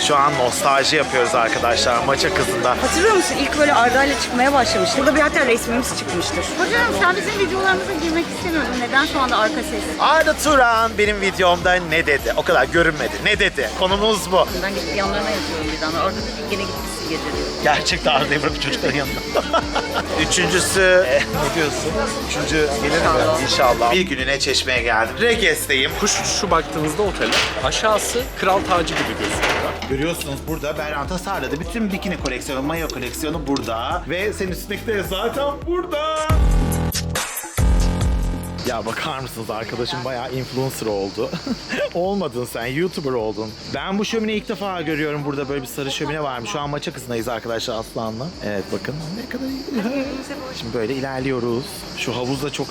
Şu an nostalji yapıyoruz arkadaşlar maça kızında. Hatırlıyor musun? İlk böyle Arda ile çıkmaya başlamıştık. Burada bir hatta resmimiz çıkmıştır. Hocam sen bizim videolarımıza girmek istemiyordun. Neden şu anda arka ses? Arda Turan benim videomda ne dedi? O kadar görünmedi. Ne dedi? Konumuz bu. Ben gidip yanlarına yatıyorum bir daha. Orada bir gene gitmişsin gece diyor. Gerçekten Arda'yı bırakıp çocukların yanında. Üçüncüsü e, ne diyorsun? Üçüncü gelir mi? İnşallah. Bir gününe çeşmeye geldim. Reges'teyim. Kuş şu baktığınızda otele aşağısı kral tacı gibi gözüküyor. Görüyorsunuz burada Berhan tasarladı. Bütün bikini koleksiyonu, mayo koleksiyonu burada. Ve senin üstündeki de zaten burada. Ya bakar mısınız arkadaşım bayağı influencer oldu. Olmadın sen, YouTuber oldun. Ben bu şömineyi ilk defa görüyorum. Burada böyle bir sarı şömine varmış. Şu an maça kızındayız arkadaşlar Aslan'la. Evet bakın ne kadar iyi. Şimdi böyle ilerliyoruz. Şu havuz da çok...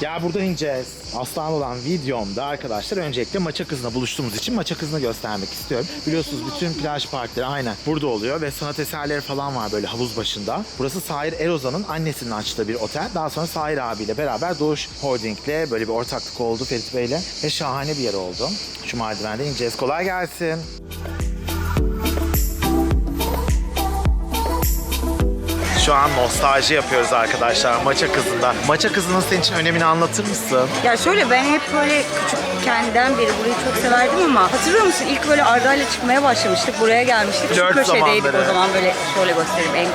Gel burada ineceğiz. Aslan olan videomda arkadaşlar öncelikle maça kızına buluştuğumuz için maça kızını göstermek istiyorum. Biliyorsunuz bütün plaj parkları aynen burada oluyor ve sanat eserleri falan var böyle havuz başında. Burası Sahir Erozan'ın annesinin açtığı bir otel. Daha sonra Sahir abiyle beraber Doğuş Holding'le böyle bir ortaklık oldu Ferit Bey'le ve şahane bir yer oldu. Şu merdivende ineceğiz. Kolay gelsin. Şu an nostalji yapıyoruz arkadaşlar maça kızında. Maça kızının senin için önemini anlatır mısın? Ya şöyle ben hep böyle küçükkenden beri burayı çok severdim ama hatırlıyor musun? İlk böyle Arda ile çıkmaya başlamıştık. Buraya gelmiştik. Şu Flört köşedeydik zamanları. o zaman böyle şöyle göstereyim en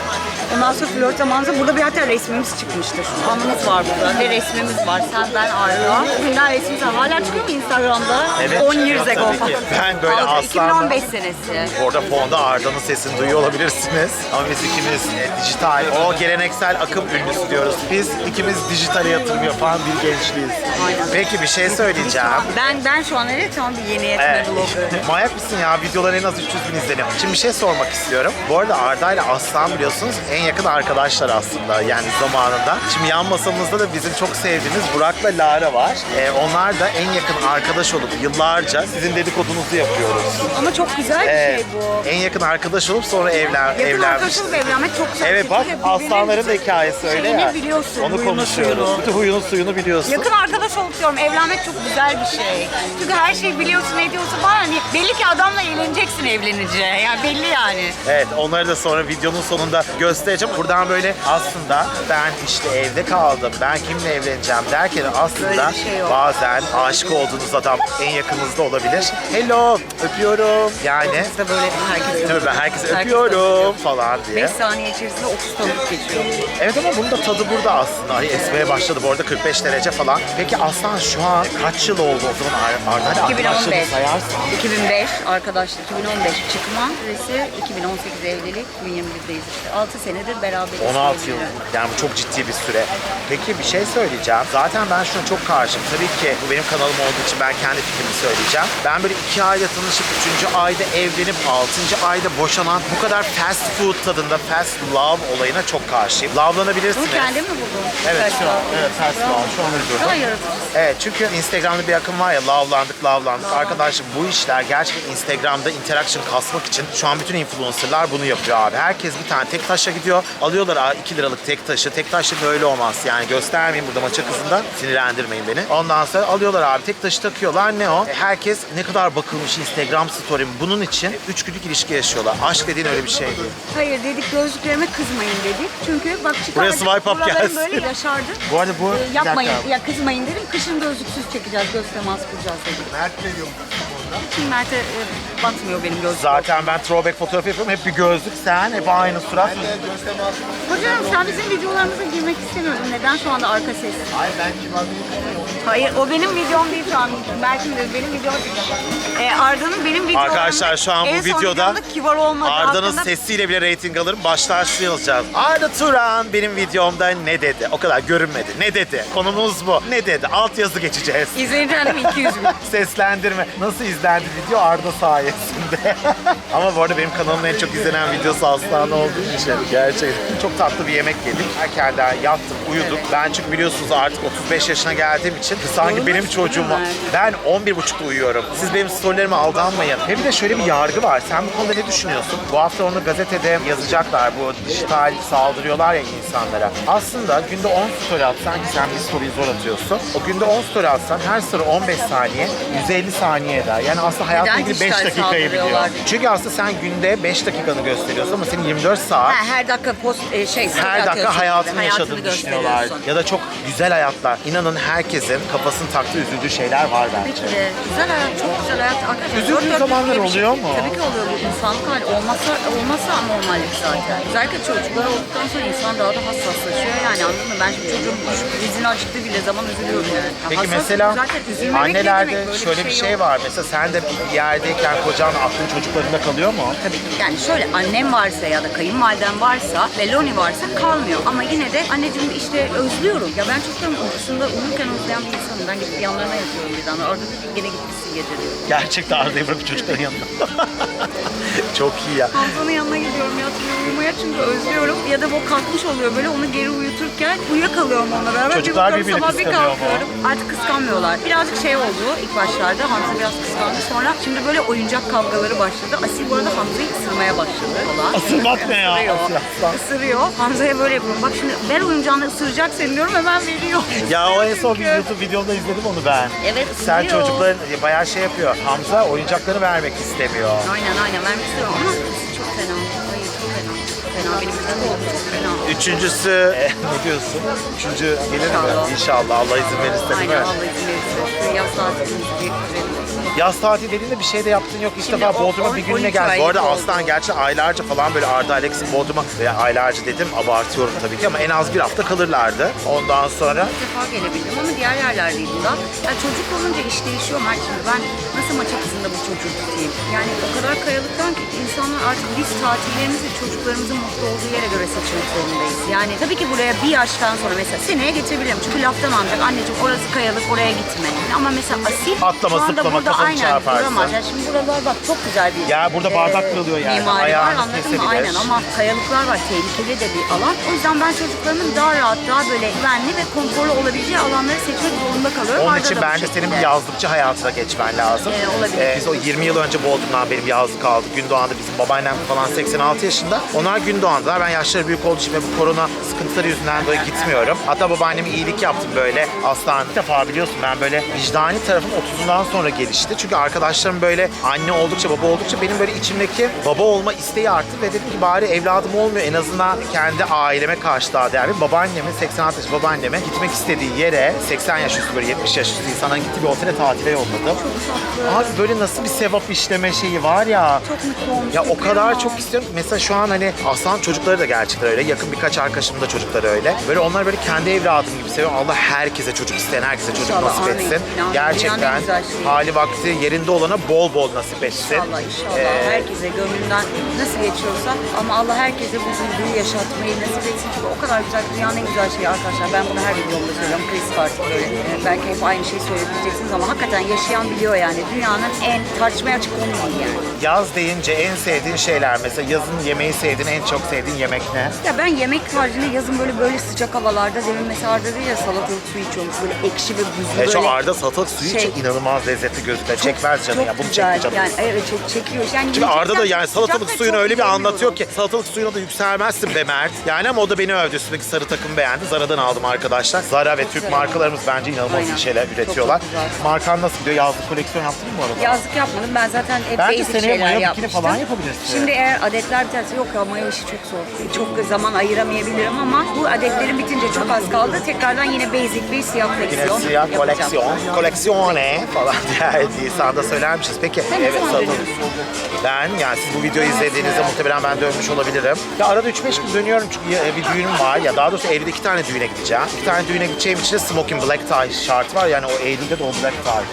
Ondan sonra flört zamanında burada bir hatta resmimiz çıkmıştır. Anımız var burada ve resmimiz var. Sen, ben, Arda. Bugünden resmimiz var. Hala çıkıyor mu Instagram'da? Evet. 10 years ago Tabii falan. ki. Ben böyle Altı- aslanla- 2015 senesi. Orada fonda Arda'nın sesini duyuyor olabilirsiniz. Ama biz ikimiz e, dijital, o geleneksel akım ünlüsü diyoruz. Biz ikimiz dijitale yatırım yapan bir gençliğiz. Aynen. Peki bir şey söyleyeceğim. Ben ben şu an evet tam bir yeni yetme Evet. blogger. Manyak mısın ya? Videolar en az 300 bin izlenim. Şimdi bir şey sormak istiyorum. Bu arada Arda ile Aslan biliyorsunuz en yakın arkadaşlar aslında yani zamanında. Şimdi yan masamızda da bizim çok sevdiğimiz Burak'la Lara var. Ee, onlar da en yakın arkadaş olup yıllarca sizin dedikodunuzu yapıyoruz. Ama çok güzel bir Evet. şey bu. En yakın arkadaş olup sonra evlen, Yakın evlenmiş. arkadaşlık ve evlenmek çok güzel. Evet bak Çünkü birbirinin aslanların da hikayesi öyle şeyini ya. biliyorsun, Onu huyunu, konuşuyoruz. suyunu. Bütün huyunu suyunu biliyorsun. Yakın arkadaş olup diyorum evlenmek çok güzel bir şey. Çünkü her şeyi biliyorsun ediyorsun falan. Hani belli ki adamla evleneceksin evlenince. Yani belli yani. Evet onları da sonra videonun sonunda göstereceğim. Buradan böyle aslında ben işte evde kaldım. Ben kimle evleneceğim derken aslında şey yok. bazen aşık olduğunuz adam en yakınınızda olabilir. Hello öpüyorum. Yani Biz de böyle herkes Tabii ben herkese Herkes öpüyorum falan diye. 5 saniye içerisinde 30 tanıdık geçiyor. Evet ama bunun da tadı burada aslında. Ay esmeye başladı bu arada 45 derece falan. Peki Aslan şu an kaç yıl oldu o zaman Ar- Arda'yla 2015. arkadaşlarını sayarsan? 2005 arkadaşlık, 2015 çıkma süresi, 2018 evlilik, 2021'deyiz işte. 6 senedir beraberiz. 16 yıl. Yani bu çok ciddi bir süre. Peki bir şey söyleyeceğim. Zaten ben şuna çok karşıyım. Tabii ki bu benim kanalım olduğu için ben kendi fikrimi söyleyeceğim. Ben böyle iki ayda tanışıp üçüncü ayda evlenip altıncı ayda boşanan bu kadar fast food tadında fast love olayına çok karşıyım. Love'lanabilirsiniz. Bunu kendin mi buldun? Evet şu an. Evet fast love. Şu an yaratıcı. Evet çünkü Instagram'da bir akım var ya lavlandık lavlandık. Arkadaşlar bu işler gerçekten Instagram'da interaction kasmak için şu an bütün influencerlar bunu yapıyor abi. Herkes bir tane tek taşla gidiyor. Alıyorlar aa, 2 liralık tek taşı. Tek taşla böyle olmaz. Yani göstermeyin burada maça kızından. Sinirlendirmeyin beni. Ondan sonra alıyorlar abi tek taşı takıyorlar. Ne o? E, Herkes ne kadar bakılmış Instagram story'm. Bunun için 3 günlük ilişki yaşıyorlar. Aşk dediğin öyle bir şey değil. Hayır dedik gözlüklerime kızmayın dedik. Çünkü bak çıkardık. Buraya swipe up buralarım gelsin. böyle yaşardı. Bu arada bu... Ee, yapmayın ya kızmayın dedim. Kışın gözlüksüz çekeceğiz, göz teması kuracağız dedik. Mert ne diyor? Şimdi Mert'e e, batmıyor benim gözlük. Zaten ben throwback fotoğrafı yapıyorum. Hep bir gözlük sen, hep aynı surat. Hocam sen bizim videolarımıza girmek istemiyordun. Neden şu anda arka ses? Hayır ben kibar değilim. Hayır o benim videom değil şu an. Belki de benim videom değil. Ee, Arda'nın benim videom. Arkadaşlar şu an bu en son videoda videomda kibar olmadı. Arda'nın hakkında- sesiyle bile reyting alırım. Başta yazacağız. Arda Turan benim videomda ne dedi? O kadar görünmedi. Ne dedi? Konumuz bu. Ne dedi? Alt yazı geçeceğiz. İzleyici hanım 200 bin. Seslendirme. Nasıl izlendi video? Arda sayesinde. Ama bu arada benim kanalımın en çok izlenen videosu Aslan olduğu için gerçekten çok tatlı bir yemek yedik. Erkenden yattım, uyuduk. Ben çünkü biliyorsunuz artık 35 yaşına geldiğim için sanki benim çocuğum ben 11.30'da uyuyorum. Siz benim storylerime aldanmayın. Bir de şöyle bir yargı var. Sen bu konuda ne düşünüyorsun? Bu hafta onu gazetede yazacaklar. Bu dijital saldırıyorlar ya insanlara. Aslında günde 10 story atsan ki sen bir story'i zor atıyorsun. O günde 10 story atsan her story 15 saniye 150 saniye eder. Yani aslında hayatla Neden ilgili 5 dijital dakikayı biliyor. saldırıyorlar? Çünkü aslında sen günde 5 dakikanı gösteriyorsun ama senin 24 saat Ha, her dakika post e, şey story her dakika hayatını yaşadığını düşünüyorlar. gösteriyorsun. Ya da çok güzel hayatlar. İnanın herkesin kafasını taktığı, üzüldüğü şeyler var Tabii bence. ki de. Güzel hayat, çok güzel hayat. Arkadaşlar, Üzüldüğün dört dörtlük zamanlar diye bir şey- oluyor mu? Tabii ki oluyor. Bu insanlık hali. Olmazsa, olmazsa anormallik zaten. Özellikle çocuklar olduktan sonra insan daha da hassaslaşıyor yani anladın mı? Ben şimdi çocuğum krizini açtığı bile zaman üzülüyorum yani. Ya Peki hassas- mesela zaten üzülmemek ne annelerde demek? Böyle şöyle bir şey yok. var. Mesela sen de bir yerdeyken kocan aklın çocuklarında kalıyor mu? Tabii ki. Yani şöyle annem varsa ya da kayınvalidem varsa ve Loni varsa kalmıyor. Ama yine de anneciğim işte özlüyorum. Ya ben çocuklarımın uykusunda uyurken özleyen bir insanım. Ben gidip yanlarına yatıyorum bir zaman. Orada da gene gitmişsin gece diyor. Gerçekten Arda'yı bırakıp çocukların yanında. Çok iyi ya. Hamza'nın yanına gidiyorum yatmaya uyumaya çünkü özlüyorum. Ya da o kalkmış oluyor böyle onu geri uyuturken uyuyakalıyorum onunla beraber. Çocuklar bir birbirini sabah bir kıskanıyor mu? kalkıyorum. Artık kıskanmıyorlar. Birazcık şey oldu ilk başlarda Hamza biraz kıskandı. Sonra şimdi böyle oyuncak kavgaları başladı. Asil bu arada Hamza'yı ısırmaya başladı falan. Isırmak ne ya? Isırıyor. Aslan. Isırıyor. Hamza'ya böyle yapıyorum. Bak şimdi ver oyuncağını ısıracak seni diyorum hemen veriyor. Ya o en son bir Çünkü- YouTube videomda izledim onu ben. Evet, Sen ısırıyor. çocukların bayağı şey yapıyor. Hamza oyuncakları vermek istemiyor. Aynen aynen vermek istiyorum ama çok fena. Fena. Benim oldu çok fena. Üçüncüsü eh, ne diyorsun? Üçüncü gelir İnşallah. mi? İnşallah Allah izin verirse değil Aynen? Allah izin verirse. Yaz tatilimiz bir Yaz tatil dediğinde bir şey de yaptın yok. İlk Şimdi defa Bodrum'a on- bir gününe 12 geldi. Bu arada oldu. Aslan gerçi aylarca falan böyle Arda Alex'in Bodrum'a veya aylarca dedim abartıyorum tabii ki ama en az bir hafta kalırlardı. Ondan sonra İlk defa gelebildim ama diğer yerlerdeydim da. Yani çocuk olunca iş değişiyor Mert şimdi. Ben nasıl maça kızında bu çocuğu tutayım? Yani o kadar kayalıktan ki insanlar artık biz tatillerimizi çocuklarımızın mutlu olduğu yere göre seçmek zorundayız. Yani tabii ki buraya bir yaştan sonra mesela seneye getirebilirim. Çünkü laftan ancak anneciğim orası kayalık oraya gitme. Ama mesela Asil Atlama, şu anda zıplama, burada kafanı aynen çarparsın. duramaz. Yani şimdi buralar bak çok güzel bir Ya burada bardak kırılıyor yani. Mimari var anladın mı? kesebilir. Aynen ama kayalıklar var. Tehlikeli de bir alan. O yüzden ben çocuklarımın daha rahat, daha böyle güvenli ve konforlu olabileceği alanları seçmek zorunda kalıyorum. onun Arda için da bu bence senin bir şekilde. yazlıkçı hayatına geçmen lazım. Ee, olabilir. biz o 20 yıl önce Bodrum'dan benim yazlık aldık. Gündoğan'da bizim babaannem falan 86 yaşında. Onlar Gündoğan'dalar. Ben yaşları büyük olduğu için ve bu korona sıkıntıları yüzünden dolayı gitmiyorum. Hatta babaanneme iyilik yaptım böyle. Aslan bir defa biliyorsun ben böyle vicdani tarafım 30'undan sonra gelişti. Çünkü arkadaşlarım böyle anne oldukça baba oldukça benim böyle içimdeki baba olma isteği arttı ve dedim ki bari evladım olmuyor en azından kendi aileme karşı daha değerli. Babaannemin 86 yaş babaanneme gitmek istediği yere 80 yaş üstü böyle 70 yaş üstü insanların gittiği bir otele tatile yolladım. Abi böyle nasıl bir sevap işleme şeyi var ya. Çok mutlu olmuş. Ya o kadar çok istiyorum. Mesela şu an hani Aslan çocukları da gerçekten öyle. Yakın birkaç arkadaşımın da çocukları öyle. Böyle onlar böyle kendi evladım gibi seviyorum. Allah herkese çocuk isteyen herkese çocuk İnşallah, nasip amin. etsin. Yani dünyanın Gerçekten en güzel şeyi. hali vakti yerinde olana bol bol nasip etsin. İnşallah inşallah Ee, herkese gönlünden nasıl geçiyorsa ama Allah herkese bu duyguyu yaşatmayı nasip etsin çünkü o kadar güzel dünyanın en güzel şeyi arkadaşlar ben bunu her videomda söylüyorum Chris Carter böyle e, belki hep aynı şeyi söyleyeceksiniz ama hakikaten yaşayan biliyor yani dünyanın en tartışmaya açık konu değil yani. Yaz deyince en sevdiğin şeyler mesela yazın yemeği sevdiğin en çok sevdiğin yemek ne? Ya ben yemek haricinde yazın böyle böyle sıcak havalarda demin mesela Arda dedi ya salatalık su içiyormuş böyle ekşi ve buzlu E, şu böyle. Arda salatalık suyu şey- için inanılmaz lezzetli gözüküyor. Çekmez canı çok ya. Bunu güzel. çekti canım. Yani evet çok çekiyor. Yani Şimdi Arda da yani çok salatalık suyunu çok öyle bir anlatıyor ki salatalık suyuna da yükselmezsin be Mert. Yani ama o da beni övdü. Üstündeki sarı takım beğendi. Zara'dan aldım arkadaşlar. Zara ve Türk güzel. markalarımız bence inanılmaz Aynen. iyi şeyler Çok, üretiyorlar. çok güzel. Markan nasıl gidiyor? Yazlık koleksiyon yaptın mı bu arada? Yazlık yapmadım. Ben zaten hep Bence basic seneye şeyler mayo bikini yapmıştım. falan yapabilirsin. Şimdi eğer adetler biterse yok ya mayo işi çok zor. Çok zaman ayıramayabilirim ama bu adetlerin bitince çok az kaldı. Tekrardan yine basic bir siyah Yine koleksiyon siyah yapacağım. koleksiyon. Koleksiyon ne? Falan diye Nisan'da söylermişiz. Peki. Sen ne zaman dönüyorsun? Ben yani siz bu videoyu izlediğinizde muhtemelen ben dönmüş olabilirim. Ya arada 3-5 gün dönüyorum çünkü ya- bir düğünüm var. Ya daha doğrusu evde iki tane düğüne gideceğim. İki tane düğüne gideceğim için de smoking black tie şart var. Yani o Eylül'de de o black tie.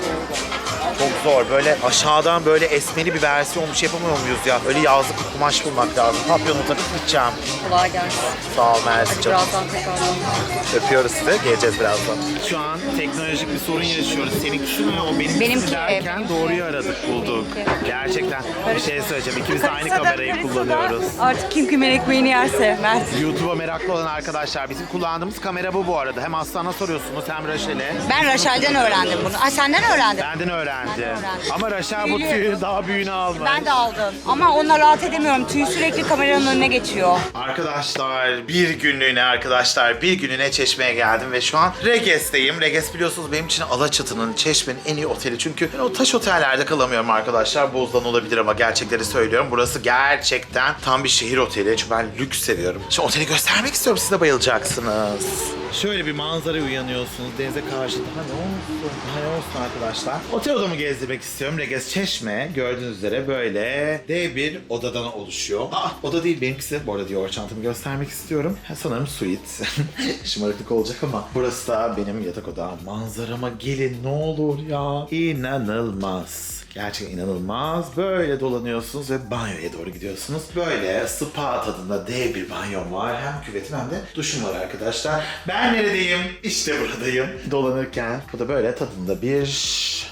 Çok zor. Böyle aşağıdan böyle esmeli bir versiyon bir şey yapamıyor muyuz ya? Öyle yazlık bir kumaş bulmak lazım. Papyonu takıp gideceğim. Kolay gelsin. Sağ ol Mersi canım. birazdan tekrardan. Öpüyoruz sizi. Geleceğiz birazdan. Şu an teknolojik bir sorun yaşıyoruz. Seninkisi mi? O benimkisi Benimki, derken benimki. doğruyu aradık, bulduk. Benimki. Gerçekten bir şey söyleyeceğim. İkimiz de aynı Karısı da- kamerayı karısı da kullanıyoruz. Artık kim kimin ekmeğini yerse Mert. YouTube'a meraklı olan arkadaşlar bizim kullandığımız kamera bu bu arada. Hem Aslan'a soruyorsunuz hem Raşel'e. Ben Raşel'den öğrendim bunu. Ay senden öğrendim. Benden öğrendim. Öğrendim. Ama Raşel bu Biliyorum. tüyü daha büyüğünü almış. Ben de aldım. Ama onunla rahat edemiyorum. Tüy sürekli kameranın önüne geçiyor. Arkadaşlar bir günlüğüne arkadaşlar bir günlüğüne Çeşme'ye geldim ve şu an Reges'teyim. Reges biliyorsunuz benim için Alaçatı'nın Çeşme'nin en iyi oteli. Çünkü ben o taş otellerde kalamıyorum arkadaşlar. Bozdan olabilir ama gerçekleri söylüyorum. Burası gerçekten tam bir şehir oteli. Çünkü ben lüks seviyorum. Şimdi oteli göstermek istiyorum. Siz de bayılacaksınız. Şöyle bir manzara uyanıyorsunuz. Denize karşı daha ne olsun? Daha ne olsun arkadaşlar? Otel odamı gezdirmek istiyorum. Reges Çeşme gördüğünüz üzere böyle dev bir odadan oluşuyor. Aa oda değil benimkisi. Bu arada Dior çantamı göstermek istiyorum. Ha, sanırım suite. Şımarıklık olacak ama burası da benim yatak odam. Manzarama gelin ne olur ya. İnanılmaz. Gerçekten inanılmaz. Böyle dolanıyorsunuz ve banyoya doğru gidiyorsunuz. Böyle spa tadında dev bir banyom var. Hem küvetim hem de duşum var arkadaşlar. Ben neredeyim? İşte buradayım. Dolanırken bu da böyle tadında bir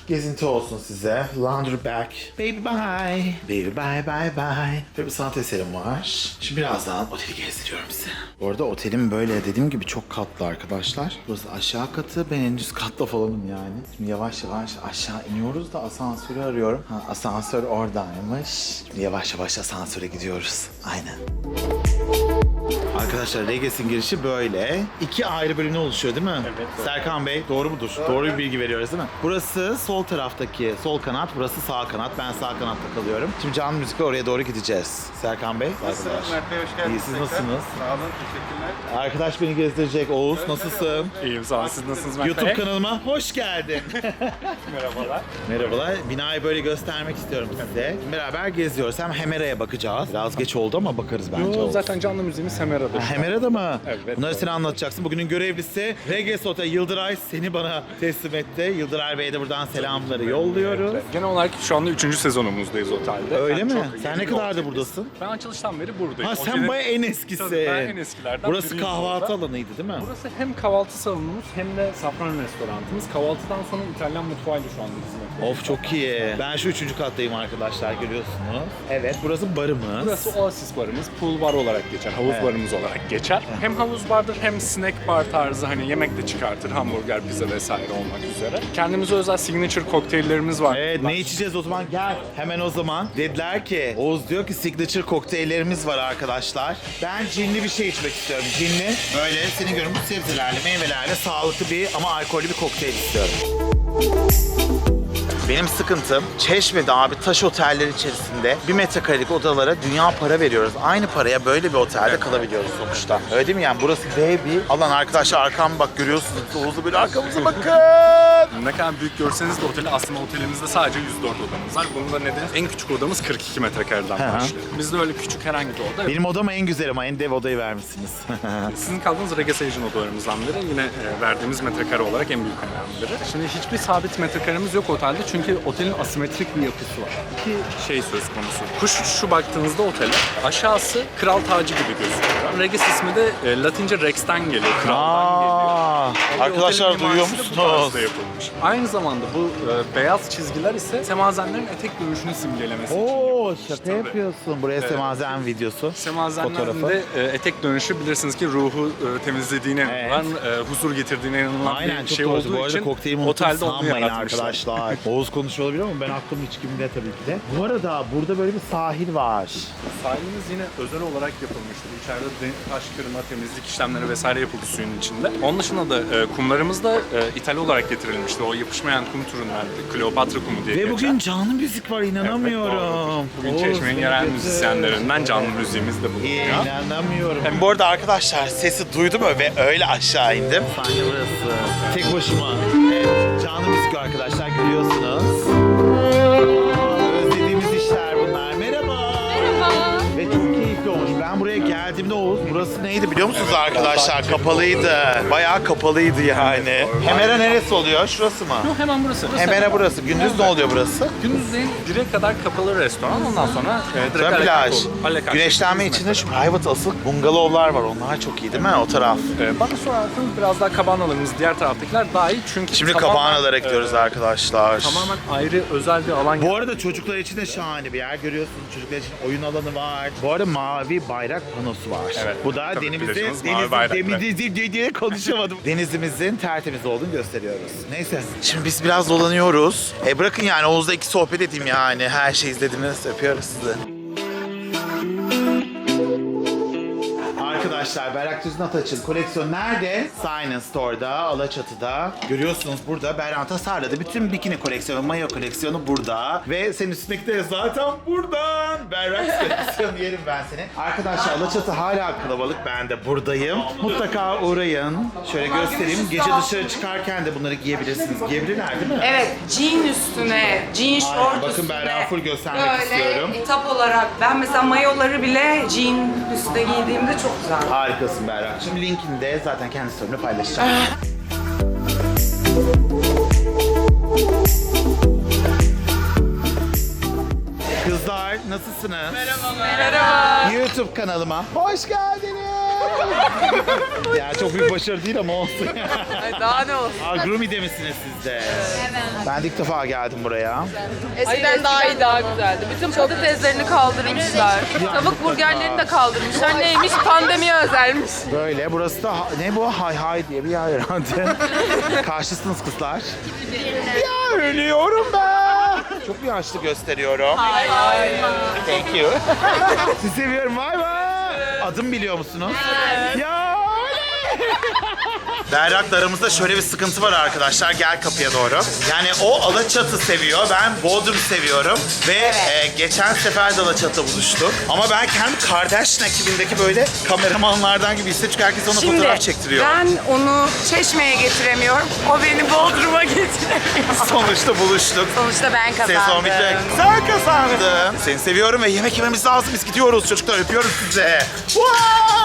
gezinti olsun size. Laundry bag. Baby bye. Baby bye bye bye. Ve bir sanat eserim var. Şimdi birazdan oteli gezdiriyorum size. Bu arada otelim böyle dediğim gibi çok katlı arkadaşlar. Burası aşağı katı. Ben en üst katta falanım yani. Şimdi yavaş yavaş aşağı iniyoruz da asansörü arıyorum. Ha, asansör oradaymış. Şimdi yavaş yavaş asansöre gidiyoruz. Aynen. Arkadaşlar Reges'in girişi böyle. İki ayrı bölümden oluşuyor değil mi? Evet. Serkan Bey doğru mudur? Doğru bir bilgi veriyoruz değil mi? Burası sol taraftaki sol kanat, burası sağ kanat. Ben sağ kanatta kalıyorum. Şimdi canlı müzikle oraya doğru gideceğiz. Serkan Bey. Arkadaş. Mert Bey hoş geldiniz. İyi siz tekrar. nasılsınız? Sağ olun, teşekkürler. Arkadaş beni gezdirecek. Oğuz nasılsın? İyiyim sağ olun. Siz nasılsınız Mert YouTube Bey? kanalıma hoş geldin. Merhabalar. Merhabalar. Binayı böyle göstermek istiyorum size. Beraber geziyoruz. Hem Hemera'ya bakacağız. Biraz geç oldu ama bakarız bence. Yo, zaten canlı müziğimiz Semera'da. Ha, Hemera'da mı? Evet, Bunları sen anlatacaksın. Bugünün görevlisi Reges Otel Yıldıray seni bana teslim etti. Yıldıray Bey'e de buradan selamları yolluyoruz. Genel olarak şu anda 3. sezonumuzdayız otelde. Öyle Ben mi? çok Sen ne yeni bir kadardır oteldeyiz. buradasın? Ben açılıştan beri buradayım. Ha sen Otelin- bayağı en eskisin. Tabii, ben en eskilerden Burası biriyim kahvaltı burada. alanıydı değil mi? Burası hem kahvaltı salonumuz hem de safran restorantımız. Kahvaltıdan sonra İtalyan mutfağıyla şu anda hizmet veriyor. Of çok iyi. Ben şu üçüncü kattayım arkadaşlar görüyorsunuz. Evet burası barımız. Burası Oasis barımız, pool bar olarak geçer, havuz Barımız olarak geçer. Hem havuz bardır hem snack bar tarzı hani yemek de çıkartır, hamburger, pizza vesaire olmak üzere. Kendimize özel signature kokteyllerimiz var. Evet ne içeceğiz o zaman gel. Hemen o zaman dediler ki Oğuz diyor ki signature kokteyllerimiz var arkadaşlar. Ben cinli bir şey içmek istiyorum. Cinli böyle senin görün bu sebzelerle meyvelerle sağlıklı bir ama alkollü bir kokteyl istiyorum. Benim sıkıntım Çeşme'de abi taş oteller içerisinde bir metrekarelik odalara dünya para veriyoruz. Aynı paraya böyle bir otelde kalabiliyoruz sonuçta. Öyle değil mi yani? Burası dev bir alan arkadaşlar arkam bak görüyorsunuz. Oğuz'u böyle arkamıza bakın. Ne kadar büyük görseniz de oteli aslında otelimizde sadece 104 odamız var. Bunun da nedeni en küçük odamız 42 metrekareden başlıyor. Bizde öyle küçük herhangi bir oda yok. Benim odam en güzel ama en dev odayı vermişsiniz. Sizin kaldığınız Regas Asian odalarımızdan biri. Yine e, verdiğimiz metrekare olarak en büyüklerinden biri. Şimdi hiçbir sabit metrekaremiz yok otelde çünkü otelin asimetrik bir yapısı var. İki şey söz konusu. Kuş uçuşu baktığınızda otele aşağısı kral tacı gibi gözüküyor. Regas ismi de e, Latince Rex'ten geliyor, kraldan geliyor. Arkadaşlar otelin duyuyor mimarisi de musunuz? Bu tarzda yapılmış. Aynı zamanda bu e, beyaz çizgiler ise semazenlerin etek dönüşünü simgelemesi için Oo şaka yapıyorsun. Buraya semazen videosu. Semazenlerin Fotoğrafı. de e, etek dönüşü bilirsiniz ki ruhu e, temizlediğine Evet. inanılan, e, huzur getirdiğine inanılan Aynen bir çok şey doğru. olduğu Bu arada için kokteylimi otelde onu sanmayın yaratmışlar. arkadaşlar. Oğuz konuşuyor olabilir ama ben aklım içkimde tabii ki de. Bu arada burada böyle bir sahil var. Sahilimiz yine özel olarak yapılmıştır. İçeride de- taş kırma, temizlik işlemleri vesaire yapıldı suyun içinde. Onun dışında da e, kumlarımız da e, ithal olarak getirilmişti. O yapışmayan kum türündendi. Kleopatra kumu diye Ve geçer. bugün canlı müzik var inanamıyorum. doğrudur. Bugün Oğuz, Çeşme'nin yerel müzisyenlerinden canlı müziğimiz de bulunuyor. İnanamıyorum. Hem bu arada arkadaşlar sesi duydum ve öyle aşağı indim. Sahne burası. Tek başıma. Evet, canlı müzik arkadaşlar görüyorsunuz. Burası neydi biliyor musunuz arkadaşlar? Kapalıydı. Bayağı kapalıydı yani. Hemera neresi oluyor? Şurası mı? Hemen burası. burası Hemera burası. Gündüz ne oluyor burası? Gündüzleyin 1'e kadar kapalı restoran. Ondan sonra e, direkt Sonra plaj. olur. Harekat. Güneşlenme için de şu private asıl bungalovlar var. Onlar çok iyi değil mi o taraf? Ee, bana sorarsanız biraz daha kabanalarımız diğer taraftakiler daha iyi çünkü Şimdi tamamen, kabanalara gidiyoruz e, arkadaşlar. Tamamen ayrı özel bir alan. Bu arada çocuklar için de şahane bir yer görüyorsunuz. Çocuklar için oyun alanı var. Bu arada mavi bayrak panosu var. Evet, Bu da tabii denimizin, plajımız mavi bayraklı. konuşamadım. Denizimizin tertemiz olduğunu gösteriyoruz. Neyse. Şimdi biz biraz dolanıyoruz. E bırakın yani Oğuz'da iki sohbet edeyim yani. Her şeyi izlediniz. Öpüyoruz sizi. Arkadaşlar Berrak Düzün Ataç'ın koleksiyonu nerede? Sign Store'da, Alaçatı'da. Görüyorsunuz burada Berrak tasarladı. Bütün bikini koleksiyonu, mayo koleksiyonu burada. Ve senin üstündeki de zaten buradan. Berrak koleksiyonu yerim ben seni. Arkadaşlar Alaçatı hala kalabalık. Ben de buradayım. Mutlaka uğrayın. Şöyle göstereyim. Gece dışarı çıkarken de bunları giyebilirsiniz. Giyebilirler değil mi? Evet, jean üstüne, jean short bakın üstüne. Berrak'ı full göstermek istiyorum. Tap olarak ben mesela mayoları bile jean üstüne giydiğimde çok güzel. Harikasın Berrak. Şimdi linkini de zaten kendi story'imde paylaşacağım. Kızlar nasılsınız? Merhaba. YouTube kanalıma hoş geldiniz. ya çok büyük başarı değil ama olsun. Daha ne olsun? Aa, Grumi'de misiniz siz de? Ben de ilk defa geldim buraya. Eskiden daha iyi, daha güzeldi. Bütün patateslerini kaldırmışlar. Tavuk burgerlerini de kaldırmışlar. Neymiş? Pandemiye özelmiş. Böyle. Burası da ne bu? Hay hay diye bir yer herhalde. Karşısınız kızlar. Ya ölüyorum ben. Çok yaşlı gösteriyorum. Hay hay. Thank you. Sizi seviyorum. Bay bay. Adım biliyor musunuz? Ya Berrak'la aramızda şöyle bir sıkıntı var arkadaşlar. Gel kapıya doğru. Yani o Alaçatı seviyor. Ben Bodrum seviyorum. Ve e, geçen sefer de Alaçatı buluştuk. Ama ben kendi Kardashian ekibindeki böyle kameramanlardan gibi hissediyorum. Çünkü herkes ona Şimdi fotoğraf çektiriyor. ben onu Çeşme'ye getiremiyorum. O beni Bodrum'a getiremiyor. Sonuçta buluştuk. Sonuçta ben Sezon kazandım. bitecek. Sen kazandın. Seni seviyorum ve yemek yememiz lazım. Biz gidiyoruz çocuklar. Öpüyoruz size. Vaa!